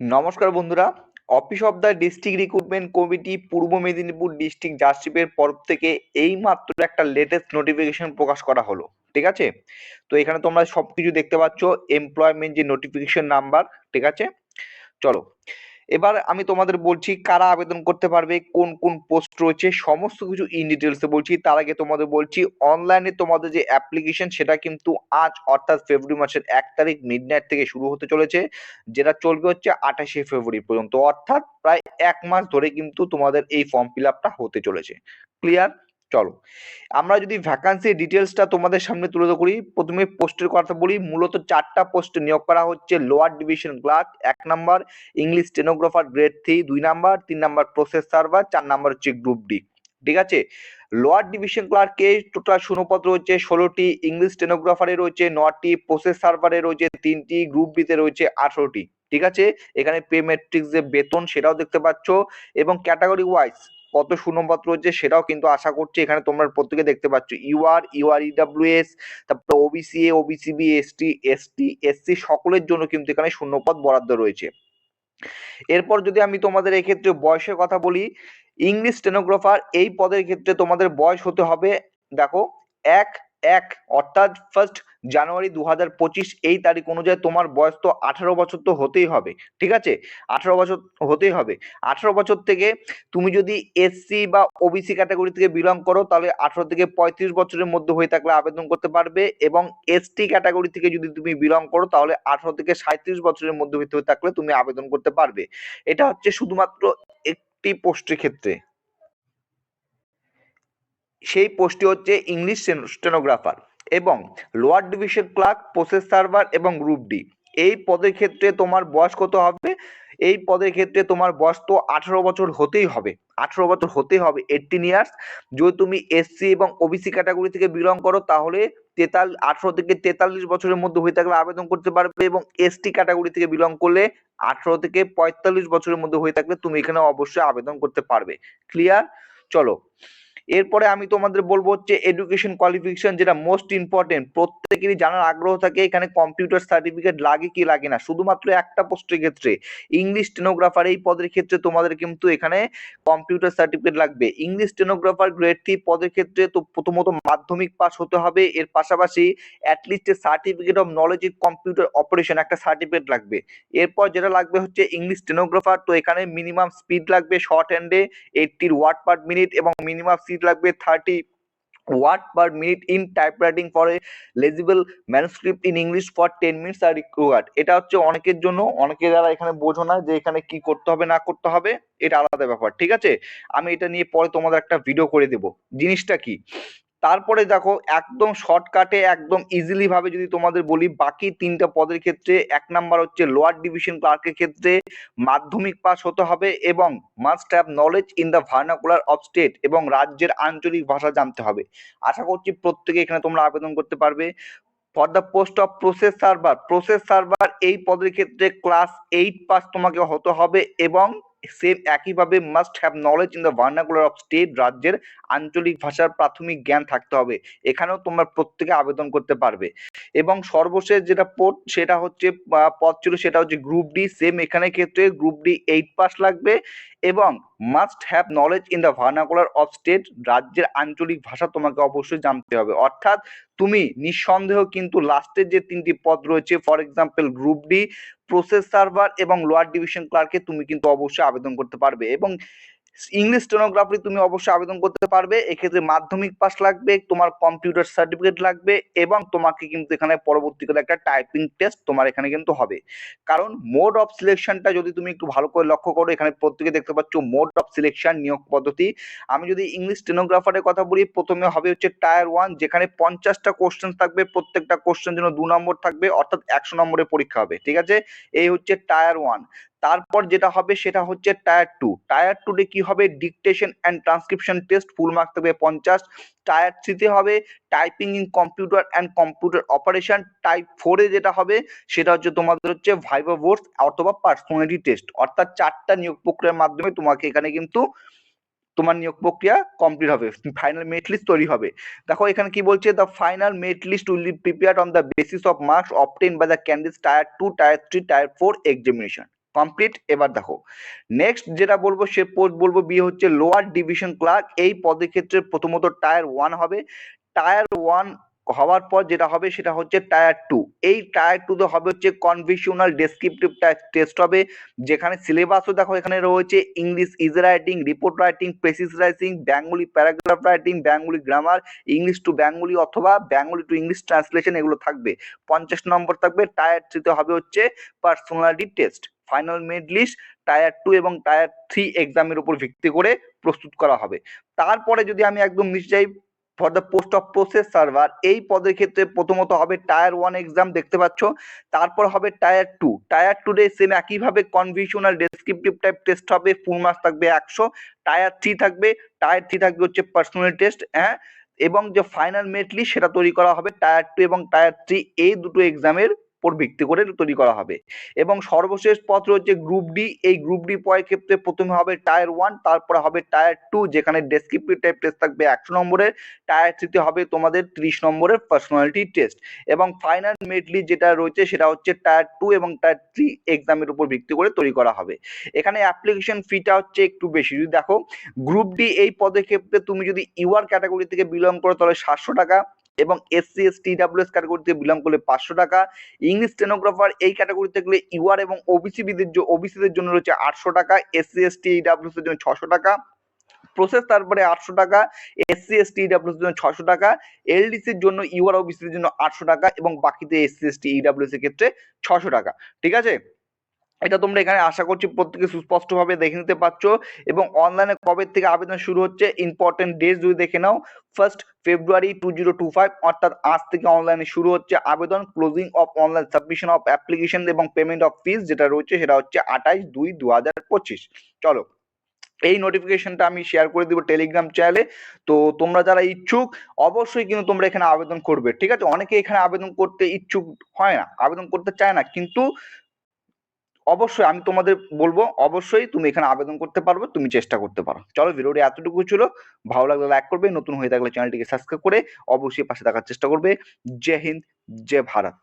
নমস্কার বন্ধুরা। Office of the district recruitment committee Purba Medinipur district জার্সিপের তরফ থেকে এই মাত্র একটা লেটেস্ট নোটিফিকেশন প্রকাশ করা হলো, ঠিক আছে? তো এখানে তোমরা সবকিছু দেখতে পাচ্ছ এমপ্লয়মেন্ট যে নোটিফিকেশন নাম্বার ঠিক আছে? চলো। এবার আমি তোমাদের বলছি কারা আবেদন করতে পারবে, কোন কোন পোস্ট রয়েছে, সমস্ত কিছু ইন ডিটেলসে বলছি। তার আগে তোমাদের বলছি অনলাইনে তোমাদের যে অ্যাপ্লিকেশন সেটা কিন্তু আজ, অর্থাৎ ফেব্রুয়ারি মাসের এক তারিখ মিডনাইট থেকে শুরু হতে চলেছে, যেটা চলবে হচ্ছে আঠাশে ফেব্রুয়ারি পর্যন্ত। অর্থাৎ প্রায় এক মাস ধরে কিন্তু তোমাদের এই ফর্ম ফিল আপটা হতে চলেছে। ক্লিয়ার চলো। আমরা যদি ভ্যাকান্সি ডিটেলসটা তোমাদের সামনে তুলে ধরি প্রথমে পোস্টের কথা বলি, মূলত চারটা পোস্টে নিয়োগ করা হচ্ছে লোয়ার ডিভিশন ক্লার্ক এক number English stenographer grade three দুই নাম্বার তিন নাম্বার প্রসেস সার্ভার চার নাম্বার হচ্ছে গ্রুপ ডি ঠিক আছে? লোয়ার ডিভিশন ক্লার্কে টোটাল শূন্যপদ রয়েছে, ষোলোটি ইংলিশ স্টেনোগ্রাফারে রয়েছে নটি প্রসেস সার্ভারে রয়েছে তিনটি গ্রুপ ডিতে রয়েছে আঠারোটি। ঠিক আছে? এখানে পে মেট্রিক্স যে বেতন সেটাও দেখতে পাচ্ছ এবং ক্যাটাগরি ওয়াইজ কত শূন্যপত্র হচ্ছে সেটাও কিন্তু আশা করছি এখানে তোমরা প্রত্যেকে দেখতে পাচ্ছ। ইউআর ইউআর ইডাব্লিউএস তারপরে OBC A OBC B ST ST SC সকলের জন্য কিন্তু এখানে শূন্যপদ বরাদ্দ রয়েছে। এরপর যদি আমি তোমাদের এক্ষেত্রে বয়সের কথা বলি ইংলিশ স্টেনোগ্রাফার এই পদের ক্ষেত্রে তোমাদের বয়স হতে হবে, দেখো, এক এক, অর্থাৎ ফার্স্ট জানুয়ারি দু হাজার পঁচিশ, এই তারিখ অনুযায়ী তোমার বয়স তো আঠারো বছর তো হতেই হবে, ঠিক আছে? আঠারো বছর হতেই হবে। আঠারো বছর থেকে তুমি যদি এসসি বা ওবিসি ক্যাটাগরি থেকে বিলং করো, তাহলে আঠারো থেকে পঁয়ত্রিশ বছরের মধ্যে হয়ে থাকলে আবেদন করতে পারবে এবং এসটি ক্যাটাগরি থেকে যদি তুমি বিলং করো, তাহলে আঠারো থেকে সাঁত্রিশ বছরের মধ্যে হয়ে থাকলে তুমি আবেদন করতে পারবে। এটা হচ্ছে শুধুমাত্র একটি পোস্টের ক্ষেত্রে। সেই পোস্টটি হচ্ছে ইংলিশ স্টেনোগ্রাফার এবং lower division clerk process server এবং গ্রুপ ডি এই পদের ক্ষেত্রে তোমার বয়স কত হবে? এই পদের ক্ষেত্রে তোমার বয়স তো আঠারো বছর হতেই হবে। আঠারো বছর হতেই হবে এইটিন ইয়ার্স যদি তুমি এসসি এবং ওবিসি ক্যাটাগরি থেকে বিলং করো, তাহলে তেতাল আঠারো থেকে তেতাল্লিশ বছরের মধ্যে হয়ে থাকলে আবেদন করতে পারবে এবং এসটি ক্যাটাগরি থেকে বিলং করলে আঠারো থেকে পঁয়তাল্লিশ বছরের মধ্যে হয়ে থাকলে তুমি এখানে অবশ্যই আবেদন করতে পারবে। ক্লিয়ার চলো। এরপরে আমি তোমাদের বলব হচ্ছে এডুকেশন কোয়ালিফিকেশন যেটা মোস্ট ইম্পর্টেন্ট প্রত্যেকেরই জানার আগ্রহ থাকে এখানে কম্পিউটার সার্টিফিকেট লাগে কি লাগে না। শুধুমাত্র একটা পোস্টের ক্ষেত্রে। ইংলিশ স্টেনোগ্রাফার এই পদের ক্ষেত্রে তোমাদের কিন্তু এখানে কম্পিউটার সার্টিফিকেট লাগবে। ইংলিশ স্টেনোগ্রাফার গ্রেড থ্রি পদের ক্ষেত্রে তো প্রথমত মাধ্যমিক পাস হতে হবে। এর পাশাপাশি at least certificate of knowledge in computer operation একটা সার্টিফিকেট লাগবে। এরপর যেটা লাগবে হচ্ছে ইংলিশ স্টেনোগ্রাফার তো এখানে মিনিমাম স্পিড লাগবে শর্ট হ্যান্ডে এইটটির ওয়ার্ড পার মিনিট এবং মিনিমাম স্পিড লাগবে thirty word per minute in typewriting for a legible manuscript in English for ten minutes are required এটা হচ্ছে অনেকের জন্য, অনেকে যারা এখানে বোঝো না যে এখানে কি করতে হবে, না করতে হবে, এটা আলাদা ব্যাপার, ঠিক আছে? আমি এটা নিয়ে পরে তোমাদের একটা ভিডিও করে দেবো। জিনিসটা কি? তারপরে দেখো একদম শর্টকাটে একদম ইজিলি ভাবে যদি তোমাদের বলি বাকি তিনটা পদের ক্ষেত্রে এক নাম্বার হচ্ছে লোয়ার ডিভিশন ক্লার্কের ক্ষেত্রে মাধ্যমিক পাস হতে হবে এবং must have knowledge in the vernacular of state এবং রাজ্যের আঞ্চলিক ভাষা জানতে হবে। আশা করছি প্রত্যেকে এখানে তোমরা আবেদন করতে পারবে। For the post of process server process server এই পদের ক্ষেত্রে ক্লাস এইট পাস তোমাকে হতে হবে এবং সেম একইভাবে must have knowledge in the vernacular of state রাজ্যের আঞ্চলিক ভাষার প্রাথমিক জ্ঞান থাকতে হবে। এখানেও তোমরা প্রত্যেকে আবেদন করতে পারবে। এবং সর্বশেষ যেটা পদ, সেটা হচ্ছে পথ ছিল সেটা হচ্ছে গ্রুপ ডি সেম এখানে ক্ষেত্রে গ্রুপ ডি এইট পাস লাগবে। এবং must have knowledge in the vernacular of state রাজ্যের আঞ্চলিক ভাষা তোমাকে অবশ্যই জানতে হবে। অর্থাৎ তুমি নিঃসন্দেহ কিন্তু লাস্টের যে তিনটি পদ রয়েছে for example group D process server এবং লোয়ার ডিভিশন ক্লার্কে তুমি কিন্তু অবশ্যই আবেদন করতে পারবে। এবং ইংলিশ স্টেনোগ্রাফি তুমি অবশ্যই আবেদন করতে পারবে। এক্ষেত্রে মাধ্যমিক পাস লাগবে, তোমার কম্পিউটার সার্টিফিকেট লাগবে এবং তোমাকে কিন্তু এখানে পরবর্তীকালে একটা টাইপিং টেস্ট তোমার এখানে কিন্তু হবে। কারণ মোড অফ সিলেকশনটা যদি তুমি একটু ভালো করে লক্ষ্য করো, এখানে প্রত্যেকে দেখতে পাচ্ছ মোড অফ সিলেকশন নিয়োগ পদ্ধতি। আমি যদি ইংলিশ স্টেনোগ্রাফারের কথা বলি, প্রথমে হবে হচ্ছে টায়ার ওয়ান যেখানে পঞ্চাশটা কোশ্চেন থাকবে, প্রত্যেকটা কোশ্চেন জন্য দু নম্বর থাকবে, অর্থাৎ একশো নম্বরের পরীক্ষা হবে। ঠিক আছে? এই হচ্ছে টায়ার ওয়ান তারপর যেটা হবে সেটা হচ্ছে টায়ার টু টায়ার টুতে কি হবে? Dictation and transcription test full mark থাকবে পঞ্চাশ। টায়ার থ্রিতে হবে typing in computer and computer operation type ফোরে যেটা হবে সেটা হচ্ছে তোমাদের হচ্ছে ভাইভা ভোর্স অথবা পার্সোনালিটি টেস্ট অর্থাৎ চারটা নিয়োগ প্রক্রিয়ার মাধ্যমে তোমাকে এখানে কিন্তু তোমার নিয়োগ প্রক্রিয়া কমপ্লিট হবে। ফাইনাল মেট লিস্ট তৈরি হবে। দেখো, এখানে কি বলছে? The final merit list will be prepared on the basis of marks obtained by the candidates tier two tier three tier four examination complete এবার দেখো। নেক্সট যেটা বলব, সে পোস্ট বলব বিয়ে হচ্ছে লোয়ার ডিভিশন ক্লার্ক এই পদের ক্ষেত্রে প্রথমত টায়ার ওয়ান হবে। টায়ার ওয়ান হওয়ার পর যেটা হবে, সেটা হচ্ছে টায়ার টু এই টায়ার টু হবে হচ্ছে কনভিশনাল ডেসক্রিপটিভ টেস্ট হবে, যেখানে সিলেবাসও দেখো এখানে রয়েছে English essay writing report writing precis writing Bengali paragraph writing Bengali grammar English to Bengali অথবা বেঙ্গলি টু ইংলিশ ট্রান্সলেশন এগুলো থাকবে। পঞ্চাশ নম্বর থাকবে টায়ার থ্রিতে হবে হচ্ছে personality test final merit list tier two এবং টায়ার থ্রি এক্সামের উপর ভিত্তি করে প্রস্তুত করা হবে। তারপরে যদি আমি একদম নিচে যাই for the post of process server এই পদের ক্ষেত্রে প্রথমত হবে টায়ার ওয়ান এক্সাম দেখতে পাচ্ছ, তারপর হবে টায়ার টু টায়ার টু ডে সেম একইভাবে কনভিশনাল ডেসক্রিপটিভ টাইপ টেস্ট হবে ফুল মার্কস থাকবে একশো টায়ার থ্রি থাকবে টায়ার থ্রি থাকবে হচ্ছে পার্সোনাল টেস্ট হ্যাঁ? এবং যে ফাইনাল মেটলি সেটা তৈরি করা হবে টায়ার টু এবং টায়ার থ্রি এই দুটো এক্সামের উপর ভিত্তি করে তৈরি করা হবে। এবং সর্বশেষ পত্র হচ্ছে গ্রুপ ডি এই গ্রুপ ডি পয়ের ক্ষেত্রে প্রথমে হবে টায়ার ওয়ান তারপরে হবে টায়ার টু যেখানে ডেসক্রিপটিভ টাইপ টেস্ট থাকবে একশো নম্বরের টায়ার থ্রিতে হবে তোমাদের ত্রিশ নম্বরের পার্সোনালিটি টেস্ট এবং ফাইনাল মেডলি যেটা রয়েছে সেটা হচ্ছে টায়ার টু এবং টায়ার থ্রি এক্সামের উপর ভিত্তি করে তৈরি করা হবে। এখানে অ্যাপ্লিকেশন ফিটা হচ্ছে একটু বেশি। যদি দেখো গ্রুপ ডি এই পদের ক্ষেত্রে তুমি যদি ইউআর ক্যাটাগরি থেকে বিলং করো, তাহলে সাতশো টাকা এবং SC S T WS category থেকে বিলং করলে পাঁচশো টাকা। ইংলিশ স্টেনোগ্রাফার এই ক্যাটাগরিতে গেলে ইউআর এবং ওবিসি বিদের ওবিসিদের জন্য রয়েছে আটশো টাকা এসসি এস টি ডাব্লিউএস এর জন্য ছশো টাকা। প্রসেস তারপরে আটশো টাকা এসসি ডাব্লিউএস এর জন্য ছশো টাকা। এলডিসির জন্য ইউআর ওবিসির জন্য আটশো টাকা এবং বাকিতে এসসি এস টি ইডাব্লিউএস এর ক্ষেত্রে ছশো টাকা। ঠিক আছে? এটা তোমরা এখানে আশা করছি প্রত্যেকে সুস্পষ্টভাবে দেখে নিতে পারছ এবং অনলাইনে কবে থেকে আবেদন শুরু হচ্ছে ইম্পর্টেন্ট ডেট যদি দেখে নাও first February two zero two five অর্থাৎ আজ থেকে অনলাইনে শুরু হচ্ছে আবেদন closing of online submission of application এবং পেমেন্ট অফ ফিস যেটা রয়েছে সেটা হচ্ছে আঠাইশ দুই দু হাজার পঁচিশ। চলো, এই নোটিফিকেশনটা আমি শেয়ার করে দিব টেলিগ্রাম চ্যানেলে তো তোমরা যারা ইচ্ছুক, অবশ্যই কিন্তু তোমরা এখানে আবেদন করবে। ঠিক আছে? অনেকে এখানে আবেদন করতে ইচ্ছুক হয় না, আবেদন করতে চায় না। কিন্তু অবশ্যই আমি তোমাদের বলব, অবশ্যই তুমি এখানে আবেদন করতে পারবে, তুমি চেষ্টা করতে পারো। চলো, ভিডিওটি এতটুকু ছিল। ভালো লাগলে লাইক করবে, নতুন হয়ে থাকলে চ্যানেলটিকে সাবস্ক্রাইব করে অবশ্যই পাশে থাকার চেষ্টা করবে। জয় হিন্দ, জয় ভারত।